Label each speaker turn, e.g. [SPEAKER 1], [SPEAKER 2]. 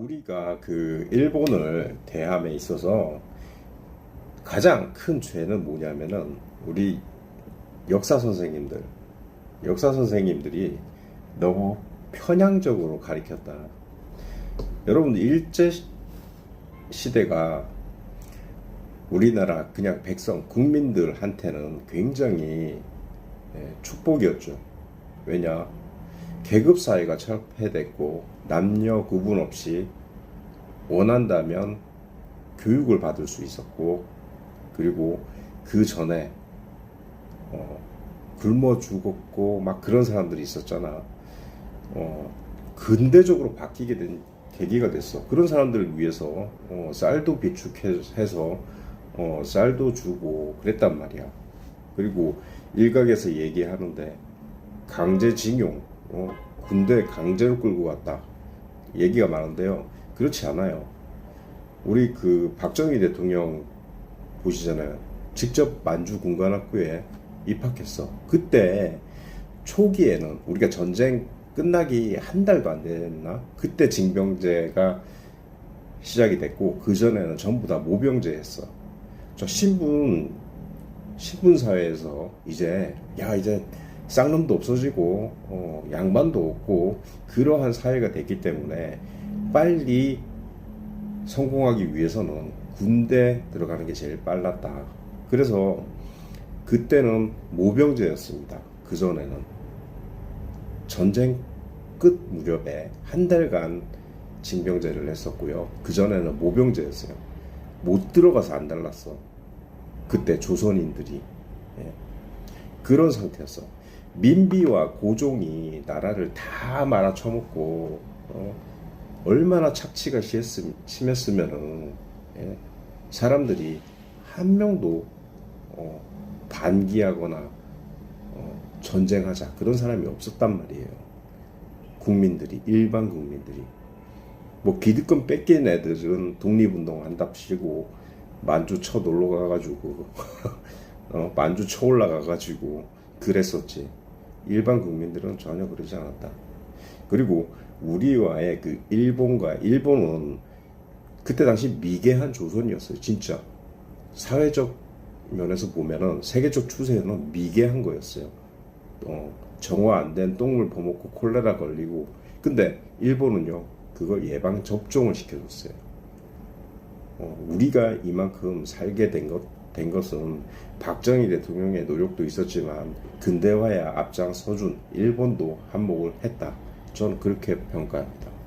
[SPEAKER 1] 우리가 그 일본을 대함에 있어서 가장 큰 죄는 뭐냐면은 우리 역사 선생님들, 역사 선생님들이 너무 편향적으로 가리켰다. 여러분 일제 시- 시대가 우리나라 그냥 백성 국민들한테는 굉장히 예, 축복이었죠. 왜냐 계급 사회가 철폐됐고 남녀 구분 없이 원한다면 교육을 받을 수 있었고 그리고 그 전에 어, 굶어 죽었고 막 그런 사람들이 있었잖아. 어, 근대적으로 바뀌게 된 계기가 됐어. 그런 사람들을 위해서 어, 쌀도 비축해서 어, 쌀도 주고 그랬단 말이야. 그리고 일각에서 얘기하는데 강제징용, 어, 군대 강제로 끌고 갔다 얘기가 많은데요. 그렇지 않아요. 우리 그 박정희 대통령 보시잖아요. 직접 만주 군관학교에 입학했어. 그때 초기에는 우리가 전쟁 끝나기 한 달도 안 됐나? 그때 징병제가 시작이 됐고 그 전에는 전부 다 모병제였어. 저 신분 신분 사회에서 이제 야 이제 쌍놈도 없어지고 어, 양반도 없고 그러한 사회가 됐기 때문에 빨리 성공하기 위해서는 군대 들어가는 게 제일 빨랐다. 그래서 그때는 모병제였습니다. 그 전에는 전쟁 끝 무렵에 한 달간 징병제를 했었고요. 그 전에는 모병제였어요. 못 들어가서 안 달랐어. 그때 조선인들이 예. 그런 상태였어. 민비와 고종이 나라를 다 말아 쳐먹고 어, 얼마나 착취가 심했음, 심했으면은 예, 사람들이 한 명도 어, 반기하거나 어, 전쟁하자 그런 사람이 없었단 말이에요. 국민들이 일반 국민들이 뭐 기득권 뺏긴 애들은 독립운동 한답시고 만주 쳐 놀러 가가지고 어, 만주 쳐 올라가가지고 그랬었지. 일반 국민들은 전혀 그러지 않았다. 그리고 우리와의 그 일본과 일본은 그때 당시 미개한 조선이었어요. 진짜 사회적 면에서 보면은 세계적 추세는 미개한 거였어요. 어, 정화 안 된 똥물 퍼먹고 콜레라 걸리고 근데 일본은요 그걸 예방 접종을 시켜줬어요. 어, 우리가 이만큼 살게 된 것, 된 것은 박정희 대통령의 노력도 있었지만 근대화에 앞장서준 일본도 한몫을 했다. 저는 그렇게 평가합니다.